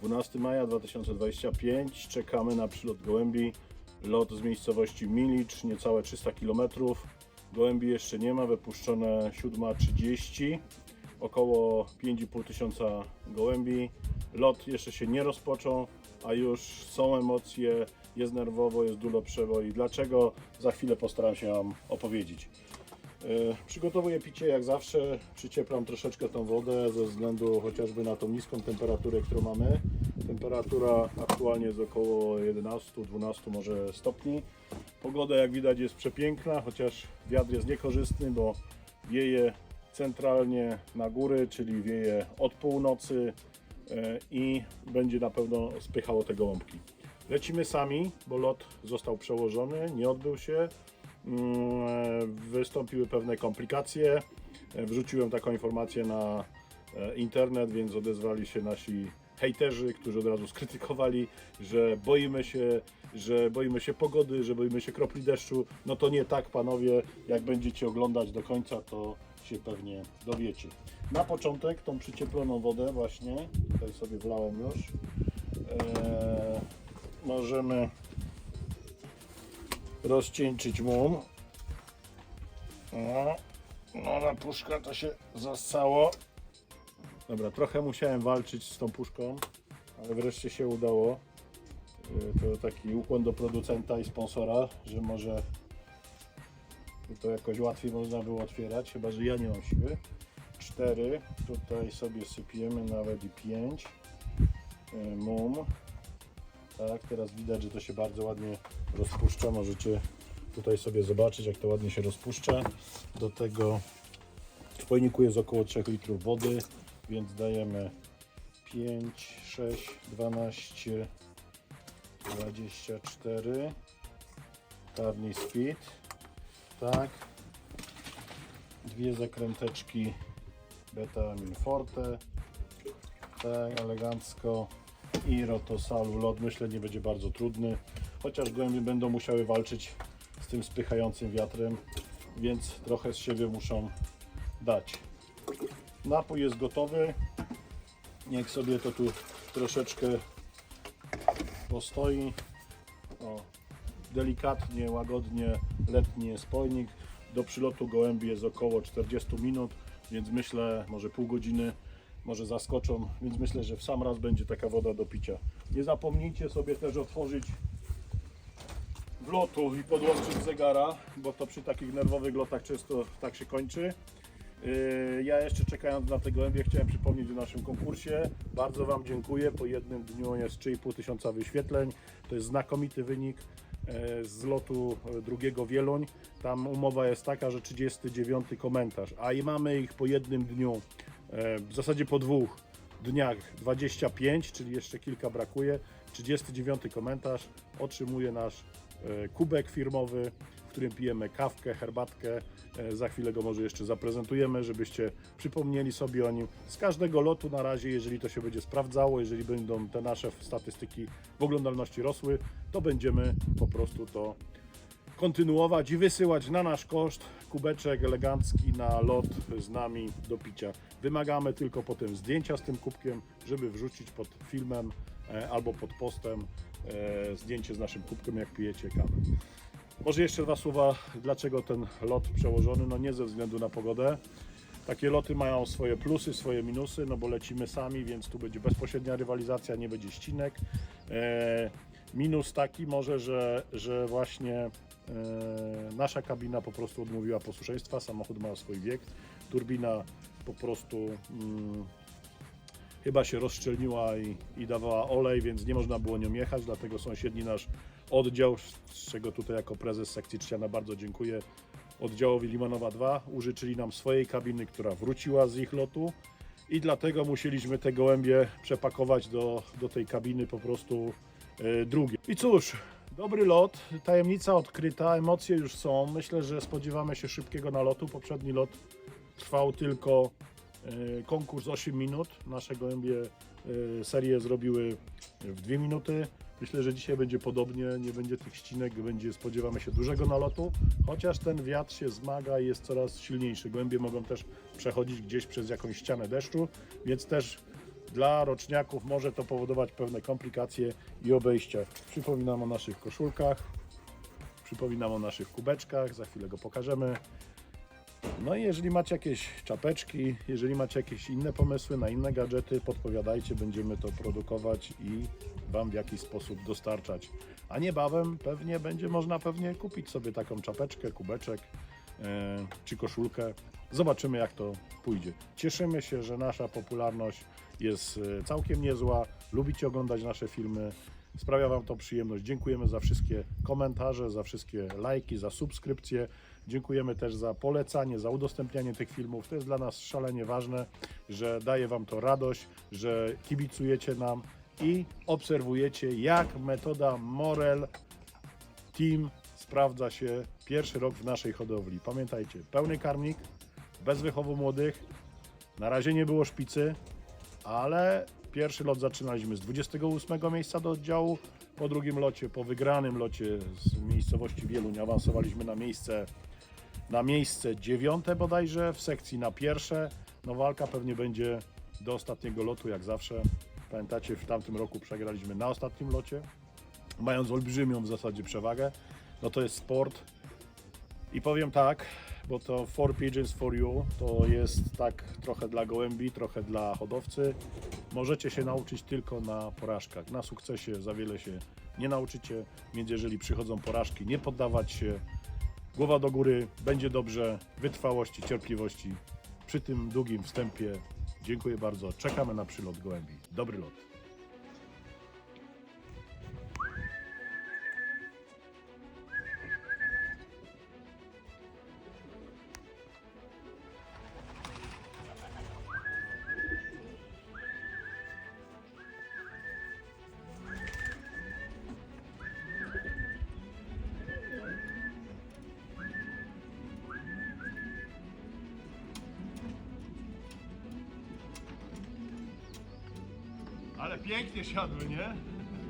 12 maja 2025. Czekamy na przylot gołębi. Lot z miejscowości Milicz, niecałe 300 km. Gołębi jeszcze nie ma, wypuszczone 7.30. Około 5,5 tysiąca gołębi. Lot jeszcze się nie rozpoczął, a już są emocje, jest nerwowo, jest dużo przeboi. Dlaczego? Za chwilę postaram się Wam opowiedzieć. E, Przygotowuję picie jak zawsze, przycieplam troszeczkę tą wodę ze względu chociażby na tą niską temperaturę, którą mamy. Temperatura aktualnie jest około 11-12 może stopni. Pogoda jak widać jest przepiękna, chociaż wiatr jest niekorzystny, bo wieje centralnie na góry, czyli wieje od północy e, i będzie na pewno spychało te gołąbki. Lecimy sami, bo lot został przełożony, nie odbył się. Mm, e, Wystąpiły pewne komplikacje. E, Wrzuciłem taką informację na e, internet, więc odezwali się nasi hejterzy, którzy od razu skrytykowali, że boimy się, że boimy się pogody, że boimy się kropli deszczu. No to nie tak, panowie. Jak będziecie oglądać do końca, to się pewnie dowiecie. Na początek tą przycieploną wodę właśnie, tutaj sobie wlałem już, e, możemy rozcieńczyć mum. No, no na puszka to się zastało. Dobra, trochę musiałem walczyć z tą puszką, ale wreszcie się udało. Y, To taki ukłon do producenta i sponsora, że może to jakoś łatwiej można było otwierać, chyba że ja nie mam siły. Cztery, tutaj sobie sypiemy nawet i pięć. Y, Mum. Tak, teraz widać, że to się bardzo ładnie rozpuszcza. Możecie tutaj sobie zobaczyć, jak to ładnie się rozpuszcza. Do tego w pojemniku jest około 3 litrów wody, więc dajemy 5, 6, 12, 24. Tarni speed. Tak. Dwie zakręteczki beta amin forte. Tak, elegancko i rotosalu lot myślę nie będzie bardzo trudny, chociaż gołębie będą musiały walczyć z tym spychającym wiatrem, więc trochę z siebie muszą dać. Napój jest gotowy, niech sobie to tu troszeczkę postoi. O, delikatnie, łagodnie, letni spojnik. Do przylotu gołębi jest około 40 minut, więc myślę, może pół godziny może zaskoczą, więc myślę, że w sam raz będzie taka woda do picia. Nie zapomnijcie sobie też otworzyć wlotu i podłączyć zegara, bo to przy takich nerwowych lotach często tak się kończy. Yy, Ja jeszcze czekając na te gołębie chciałem przypomnieć o naszym konkursie. Bardzo Wam dziękuję. Po jednym dniu jest 3,5 tysiąca wyświetleń. To jest znakomity wynik e, z lotu e, drugiego Wieluń. Tam umowa jest taka, że 39 komentarz, a i mamy ich po jednym dniu, w zasadzie po dwóch dniach 25, czyli jeszcze kilka brakuje. 39 komentarz otrzymuje nasz kubek firmowy, w którym pijemy kawkę, herbatkę. E, Za chwilę go może jeszcze zaprezentujemy, żebyście przypomnieli sobie o nim. Z każdego lotu na razie, jeżeli to się będzie sprawdzało, jeżeli będą te nasze statystyki w oglądalności rosły, to będziemy po prostu to kontynuować i wysyłać na nasz koszt kubeczek elegancki na lot z nami do picia. Wymagamy tylko potem zdjęcia z tym kubkiem, żeby wrzucić pod filmem e, albo pod postem e, zdjęcie z naszym kubkiem, jak pijecie kawę. Może jeszcze dwa słowa, dlaczego ten lot przełożony? No nie ze względu na pogodę. Takie loty mają swoje plusy, swoje minusy, no bo lecimy sami, więc tu będzie bezpośrednia rywalizacja, nie będzie ścinek. E, minus taki może, że, że właśnie e, nasza kabina po prostu odmówiła posłuszeństwa, samochód ma swój wiek, turbina po prostu mm, chyba się rozszczelniła i, i dawała olej, więc nie można było nią jechać, dlatego sąsiedni nasz oddział, z czego tutaj jako prezes sekcji Trzciana bardzo dziękuję, oddziałowi Limanowa 2 użyczyli nam swojej kabiny, która wróciła z ich lotu i dlatego musieliśmy te gołębie przepakować do, do tej kabiny po prostu e, drugie. I cóż, dobry lot, tajemnica odkryta, emocje już są. Myślę, że spodziewamy się szybkiego nalotu. Poprzedni lot trwał tylko konkurs 8 minut. Nasze gołębie e, serię zrobiły w 2 minuty. Myślę, że dzisiaj będzie podobnie, nie będzie tych ścinek, będzie spodziewamy się dużego nalotu, chociaż ten wiatr się zmaga i jest coraz silniejszy. Gołębie mogą też przechodzić gdzieś przez jakąś ścianę deszczu, więc też Dla roczniaków może to powodować pewne komplikacje i obejścia. Przypominam o naszych koszulkach, przypominam o naszych kubeczkach, za chwilę go pokażemy. No i jeżeli macie jakieś czapeczki, jeżeli macie jakieś inne pomysły na inne gadżety, podpowiadajcie, będziemy to produkować i Wam w jakiś sposób dostarczać. A niebawem pewnie będzie można pewnie kupić sobie taką czapeczkę, kubeczek e, czy koszulkę. Zobaczymy jak to pójdzie. Cieszymy się, że nasza popularność jest e, całkiem niezła. Lubicie oglądać nasze filmy. Sprawia Wam to przyjemność. Dziękujemy za wszystkie komentarze, za wszystkie lajki, za subskrypcje. Dziękujemy też za polecanie, za udostępnianie tych filmów. To jest dla nas szalenie ważne, że daje Wam to radość, że kibicujecie nam i obserwujecie, jak metoda Morel Team sprawdza się pierwszy rok w naszej hodowli. Pamiętajcie, pełny karmnik, bez wychowu młodych. Na razie nie było szpicy, ale pierwszy lot zaczynaliśmy z 28 miejsca do oddziału. Po drugim locie, po wygranym locie z miejscowości Wieluń awansowaliśmy na miejsce na miejsce dziewiąte bodajże, w sekcji na pierwsze. No walka pewnie będzie do ostatniego lotu, jak zawsze. Pamiętacie, w tamtym roku przegraliśmy na ostatnim locie, mając olbrzymią w zasadzie przewagę. No to jest sport. I powiem tak, bo to Four Pigeons for You to jest tak trochę dla gołębi, trochę dla hodowcy. Możecie się nauczyć tylko na porażkach. Na sukcesie za wiele się nie nauczycie, więc jeżeli przychodzą porażki, nie poddawać się, Głowa do góry, będzie dobrze, wytrwałości, cierpliwości. Przy tym długim wstępie dziękuję bardzo. Czekamy na przylot gołębi. Dobry lot. Pięknie siadły, nie?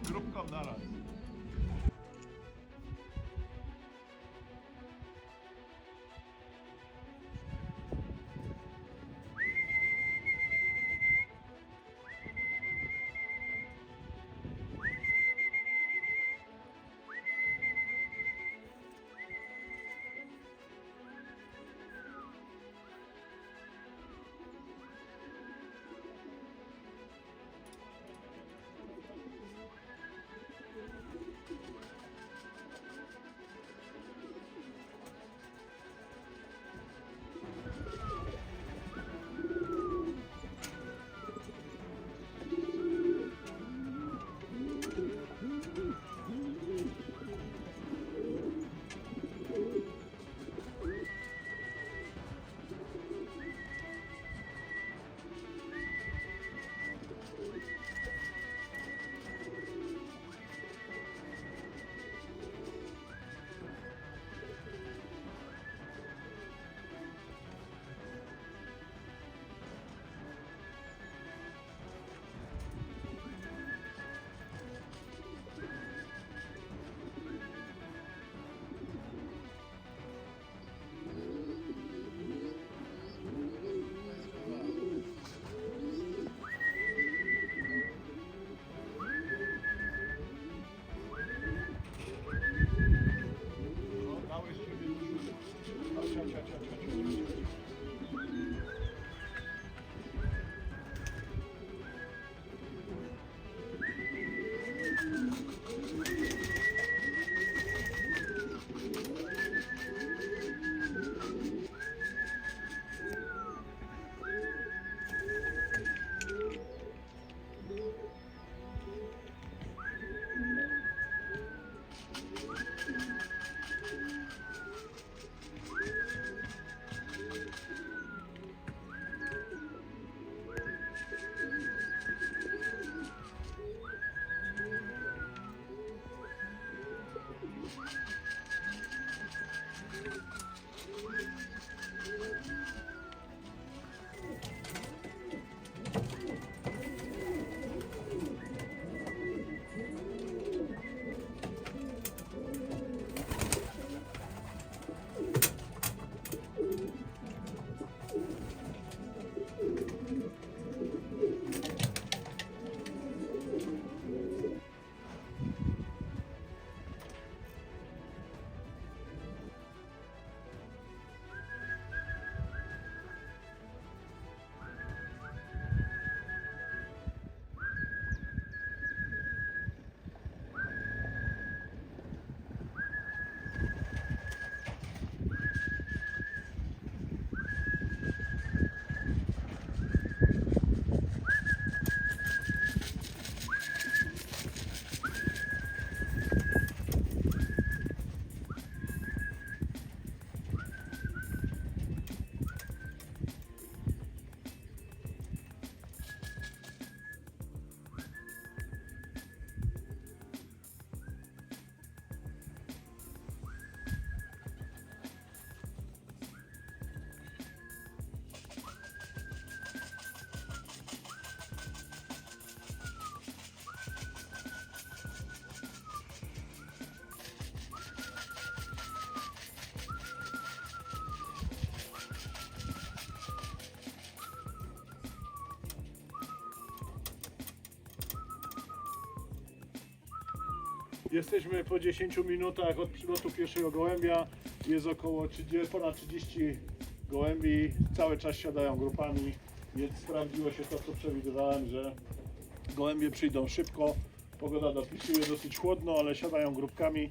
Grupką naraz. Jesteśmy po 10 minutach od przylotu pierwszego gołębia. Jest około 30, ponad 30 gołębi. Cały czas siadają grupami, więc sprawdziło się to, co przewidywałem, że gołębie przyjdą szybko. Pogoda dopisuje dosyć chłodno, ale siadają grupkami.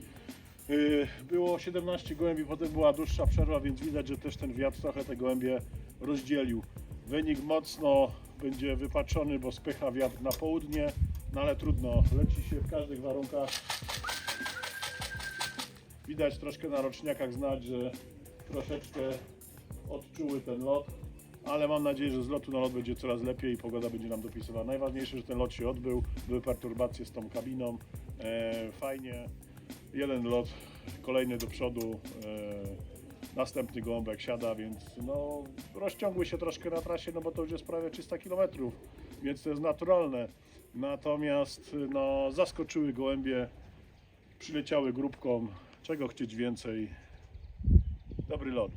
Yy, Było 17 gołębi, potem była dłuższa przerwa, więc widać, że też ten wiatr trochę te gołębie rozdzielił. Wynik mocno będzie wypaczony, bo spycha wiatr na południe, no ale trudno, leci się w każdych warunkach. Widać troszkę na roczniakach znać, że troszeczkę odczuły ten lot, ale mam nadzieję, że z lotu na lot będzie coraz lepiej i pogoda będzie nam dopisywała. Najważniejsze, że ten lot się odbył, były perturbacje z tą kabiną, e, fajnie, jeden lot, kolejny do przodu, e, następny gołąbek siada, więc no, rozciągły się troszkę na trasie, no bo to już jest prawie 300 km, więc to jest naturalne. Natomiast no, zaskoczyły gołębie, przyleciały grupką, czego chcieć więcej. Dobry lot.